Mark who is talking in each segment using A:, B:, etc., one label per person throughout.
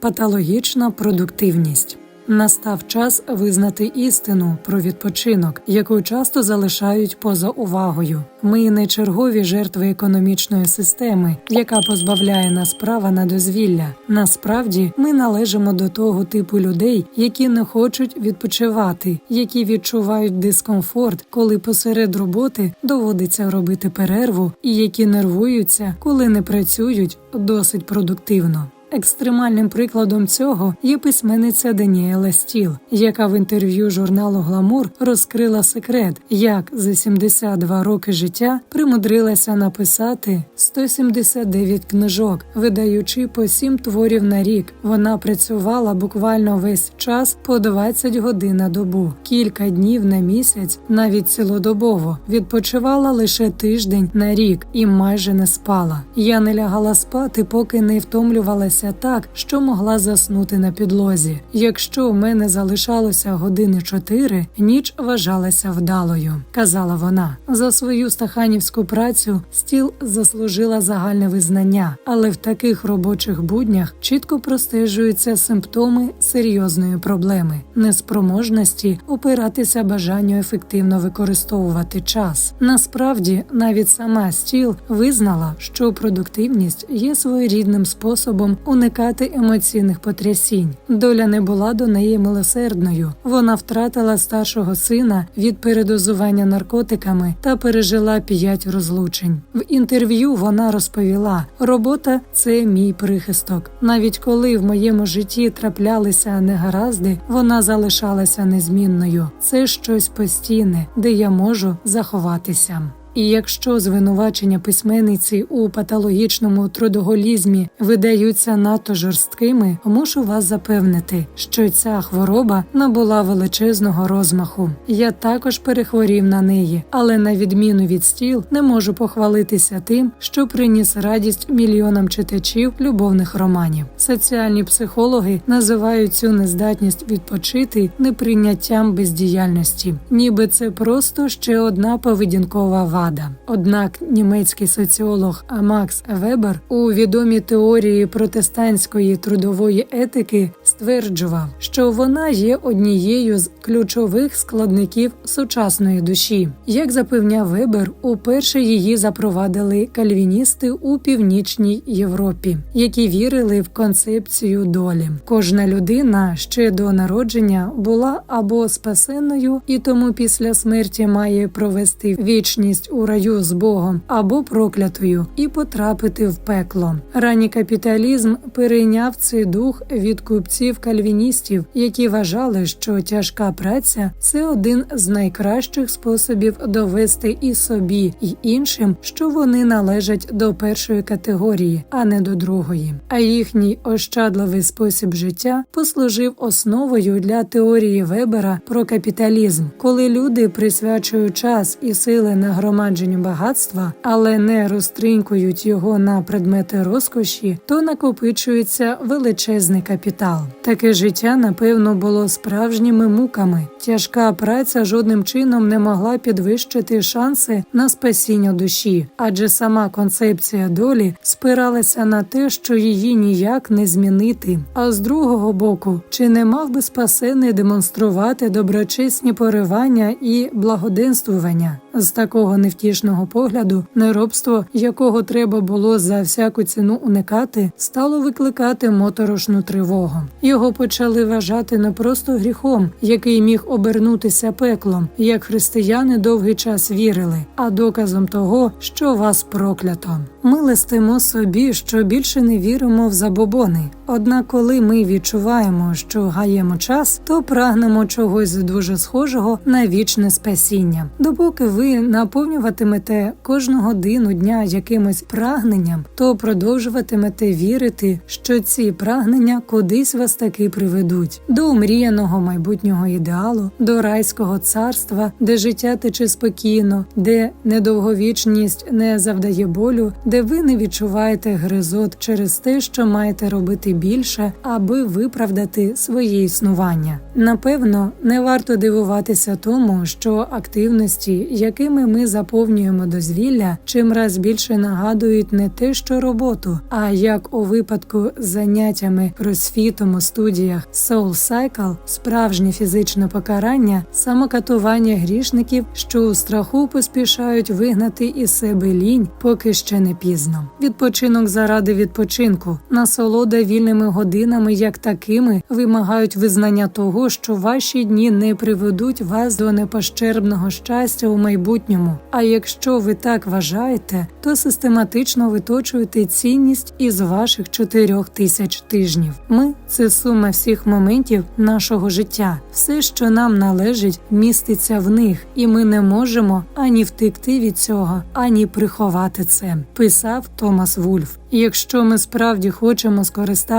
A: Патологічна продуктивність. Настав час визнати істину про відпочинок, яку часто залишають поза увагою. Ми не чергові жертви економічної системи, яка позбавляє нас права на дозвілля. Насправді, ми належимо до того типу людей, які не хочуть відпочивати, які відчувають дискомфорт, коли посеред роботи доводиться робити перерву, і які нервуються, коли не працюють досить продуктивно. Екстремальним прикладом цього є письменниця Даніела Стіл, яка в інтерв'ю журналу Гламур розкрила секрет, як за 72 роки життя примудрилася написати 179 книжок, видаючи по 7 творів на рік. Вона працювала буквально весь час по 20 годин на добу, кілька днів на місяць, навіть цілодобово. Відпочивала лише тиждень на рік і майже не спала. Я не лягала спати, поки не втомлювалася так, що могла заснути на підлозі. Якщо в мене залишалося години чотири, ніч вважалася вдалою, казала вона. За свою стаханівську працю стіл заслужила загальне визнання, але в таких робочих буднях чітко простежуються симптоми серйозної проблеми, неспроможності опиратися бажанню ефективно використовувати час. Насправді, навіть сама стіл визнала, що продуктивність є своєрідним способом уникати емоційних потрясінь. Доля не була до неї милосердною. Вона втратила старшого сина від передозування наркотиками та пережила п'ять розлучень. В інтерв'ю вона розповіла: робота це мій прихисток. Навіть коли в моєму житті траплялися негаразди, вона залишалася незмінною. Це щось постійне, де я можу заховатися. І якщо звинувачення письменниці у патологічному трудоголізмі видаються надто жорсткими, мушу вас запевнити, що ця хвороба набула величезного розмаху. Я також перехворів на неї, але на відміну від стіл не можу похвалитися тим, що приніс радість мільйонам читачів любовних романів. Соціальні психологи називають цю нездатність відпочити неприйняттям бездіяльності, ніби це просто ще одна поведінкова вада. Однак німецький соціолог Макс Вебер у відомій теорії протестантської трудової етики стверджував, що вона є однією з ключових складників сучасної душі. Як запевняв Вебер, уперше її запровадили кальвіністи у північній Європі, які вірили в концепцію долі. Кожна людина ще до народження була або спасенною, і тому після смерті має провести вічність у раю з Богом або проклятою і потрапити в пекло. Ранній капіталізм перейняв цей дух від купців кальвіністів, які вважали, що тяжка праця це один з найкращих способів довести і собі, і іншим, що вони належать до першої категорії, а не до другої. А їхній ощадливий спосіб життя послужив основою для теорії Вебера про капіталізм, коли люди присвячують час і сили на нагромадженню багатства, але не розтринькують його на предмети розкоші, то накопичується величезний капітал. Таке життя, напевно, було справжніми муками. Тяжка праця жодним чином не могла підвищити шанси на спасіння душі, адже сама концепція долі спиралася на те, що її ніяк не змінити. А з другого боку, чи не мав би спасений демонструвати доброчесні поривання і благоденствування з такого невтішного погляду, неробство, якого треба було за всяку ціну уникати, стало викликати моторошну тривогу. Його почали вважати не просто гріхом, який міг обернутися пеклом, як християни довгий час вірили, а доказом того, що вас проклято. Ми листимо собі, що більше не віримо в забобони. Однак, коли ми відчуваємо, що гаємо час, то прагнемо чогось дуже схожого на вічне спасіння. Допоки ви наповнюватимете кожну годину дня якимось прагненням, то продовжуватимете вірити, що ці прагнення кудись вас таки приведуть до омріяного майбутнього ідеалу, до райського царства, де життя тече спокійно, де недовговічність не завдає болю, де ви не відчуваєте гризот через те, що маєте робити більше, аби виправдати своє існування. Напевно, не варто дивуватися тому, що активності, якими ми заповнюємо дозвілля, чимраз більше нагадують не те, що роботу, а як у випадку з заняттями кросфітом у студіях Soul Cycle, справжнє фізичне покарання, самокатування грішників, що у страху поспішають вигнати із себе лінь, поки ще не пізно. Відпочинок заради відпочинку, насолода вільними годинами, як такими, вимагають визнання того, що ваші дні не приведуть вас до непощербного щастя у майбутньому. А якщо ви так вважаєте, то систематично виточуєте цінність із ваших чотирьох тисяч тижнів. Ми це сума всіх моментів нашого життя. Все, що нам належить, міститься в них, і ми не можемо ані втекти від цього, ані приховати це. Писав Томас Вульф. Якщо ми справді хочемо скористатися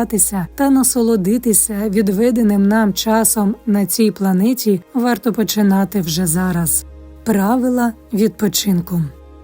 A: та насолодитися відведеним нам часом на цій планеті, варто починати вже зараз. Правила відпочинку.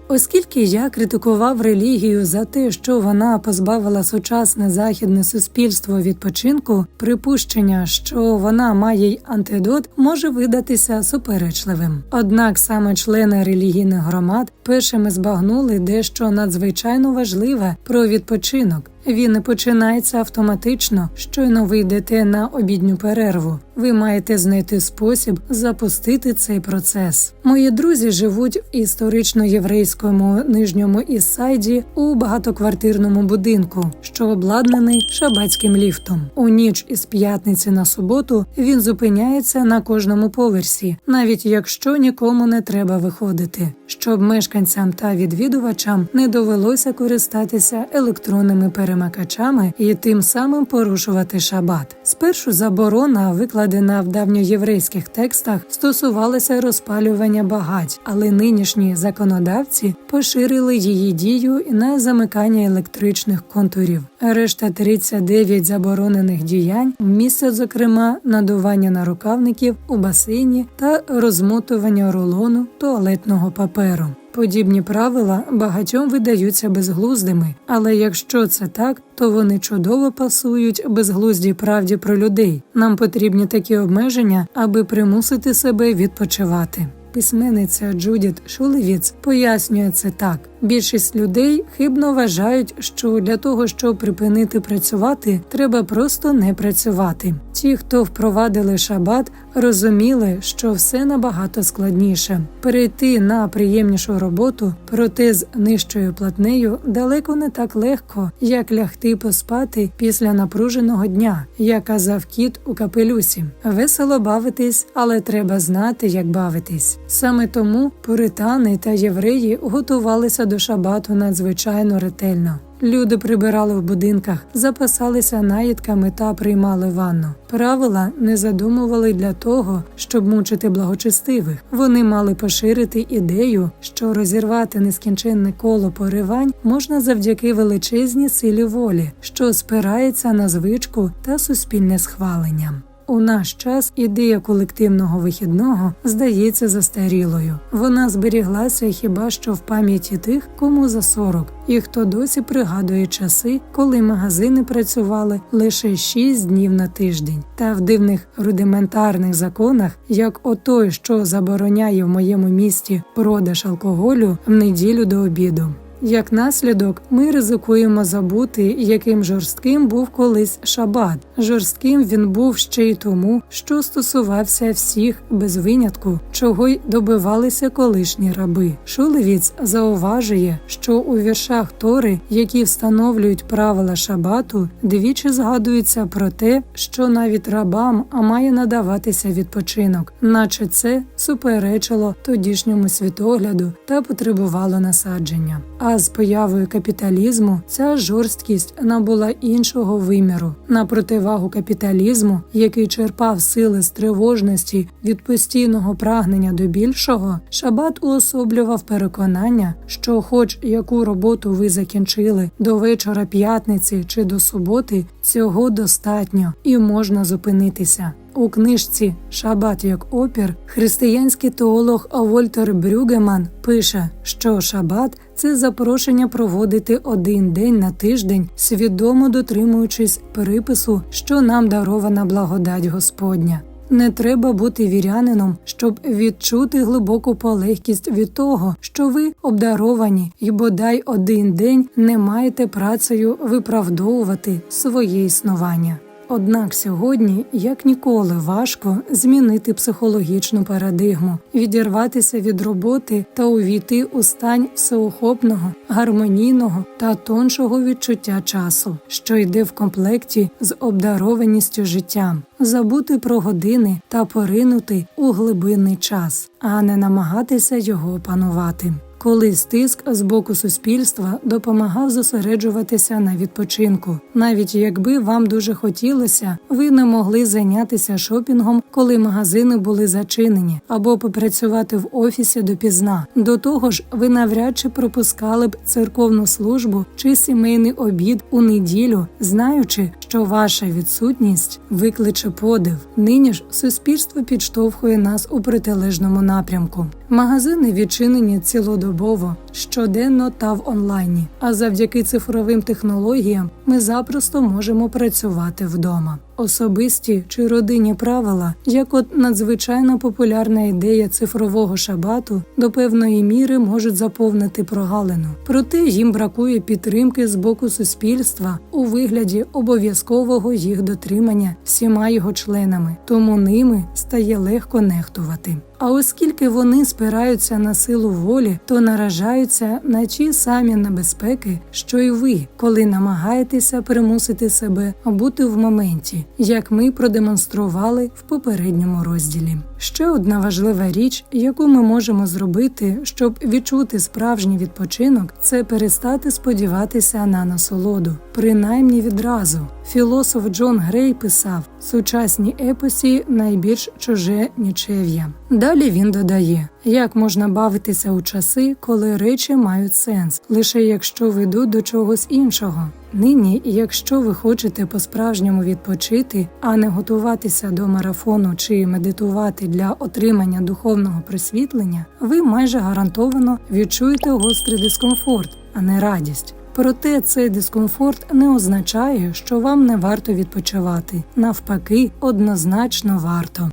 A: Оскільки я критикував релігію за те, що вона позбавила сучасне західне суспільство відпочинку, припущення, що вона має й антидот, може видатися суперечливим. Однак саме члени релігійних громад першими збагнули дещо надзвичайно важливе про відпочинок. Він починається автоматично, щойно ви йдете на обідню перерву. Ви маєте знайти спосіб запустити цей процес. Мої друзі живуть в історично-єврейському нижньому Іссайді у багатоквартирному будинку, що обладнаний шабацьким ліфтом. У ніч із п'ятниці на суботу він зупиняється на кожному поверсі, навіть якщо нікому не треба виходити, щоб мешканцям та відвідувачам не довелося користатися електронними перемикачами і тим самим порушувати шабат. Спершу заборона, викладена в давньоєврейських текстах, стосувалася розпалювання багать, але нинішні законодавці поширили її дію на замикання електричних контурів. Решта 39 заборонених діянь містять, зокрема, надування нарукавників у басейні та розмотування рулону туалетного паперу. Подібні правила багатьом видаються безглуздими, але якщо це так, то вони чудово пасують безглуздій правді про людей. Нам потрібні такі обмеження, аби примусити себе відпочивати. Письменниця Джудіт Шулевіц пояснює це так: більшість людей хибно вважають, що для того, щоб припинити працювати, треба просто не працювати. Ті, хто впровадили шабат, розуміли, що все набагато складніше. Перейти на приємнішу роботу, проте з нижчою платнею далеко не так легко, як лягти поспати після напруженого дня, як казав кіт у капелюсі. Весело бавитись, але треба знати, як бавитись. Саме тому пуритани та євреї готувалися до шабату надзвичайно ретельно. Люди прибирали в будинках, запасалися наїдками та приймали ванну. Правила не задумували для того, щоб мучити благочестивих. Вони мали поширити ідею, що розірвати нескінченне коло поривань можна завдяки величезній силі волі, що спирається на звичку та суспільне схвалення. У наш час ідея колективного вихідного здається застарілою. Вона зберіглася хіба що в пам'яті тих, кому за 40, і хто досі пригадує часи, коли магазини працювали лише 6 днів на тиждень, та в дивних рудиментарних законах, як отой, що забороняє в моєму місті продаж алкоголю в неділю до обіду. Як наслідок, ми ризикуємо забути, яким жорстким був колись шабат. Жорстким він був ще й тому, що стосувався всіх без винятку, чого й добивалися колишні раби. Шулевіц зауважує, що у віршах Тори, які встановлюють правила шабату, двічі згадується про те, що навіть рабам має надаватися відпочинок, наче це суперечило тодішньому світогляду та потребувало насадження. А з появою капіталізму ця жорсткість набула іншого виміру на противагу капіталізму, який черпав сили з тривожності від постійного прагнення до більшого. Шабат уособлював переконання, що, хоч яку роботу ви закінчили до вечора п'ятниці чи до суботи, цього достатньо і можна зупинитися. У книжці Шабат як опір християнський теолог Вольтер Брюгеман пише, що шабат це запрошення проводити один день на тиждень, свідомо дотримуючись припису, що нам дарована благодать Господня. Не треба бути вірянином, щоб відчути глибоку полегкість від того, що ви обдаровані, і бодай один день не маєте працею виправдовувати своє існування. Однак сьогодні, як ніколи, важко змінити психологічну парадигму, відірватися від роботи та увійти у стань всеохопного, гармонійного та тоншого відчуття часу, що йде в комплекті з обдарованістю життям, забути про години та поринути у глибинний час, а не намагатися його опанувати. Колись тиск з боку суспільства допомагав зосереджуватися на відпочинку. Навіть якби вам дуже хотілося, ви не могли зайнятися шопінгом, коли магазини були зачинені, або попрацювати в офісі допізна. До того ж, ви навряд чи пропускали б церковну службу чи сімейний обід у неділю, знаючи, що ваша відсутність викличе подив. Нині ж суспільство підштовхує нас у протилежному напрямку. Магазини відчинені цілодобово, щоденно та в онлайні. А завдяки цифровим технологіям ми запросто можемо працювати вдома. Особисті чи родинні правила, як от надзвичайно популярна ідея цифрового шабату, до певної міри можуть заповнити прогалину. Проте їм бракує підтримки з боку суспільства у вигляді обов'язкового їх дотримання всіма його членами, тому ними стає легко нехтувати. А оскільки вони спираються на силу волі, то наражаються на ті самі небезпеки, що й ви, коли намагаєтеся примусити себе бути в моменті, як ми продемонстрували в попередньому розділі. Ще одна важлива річ, яку ми можемо зробити, щоб відчути справжній відпочинок, це перестати сподіватися на насолоду, принаймні відразу. Філософ Джон Грей писав: сучасні епосі найбільш чуже нічев'я. Далі він додає, як можна бавитися у часи, коли речі мають сенс, лише якщо ведуть до чогось іншого. Нині, якщо ви хочете по-справжньому відпочити, а не готуватися до марафону чи медитувати для отримання духовного просвітлення, ви майже гарантовано відчуєте гострий дискомфорт, а не радість. Проте цей дискомфорт не означає, що вам не варто відпочивати. Навпаки, однозначно варто.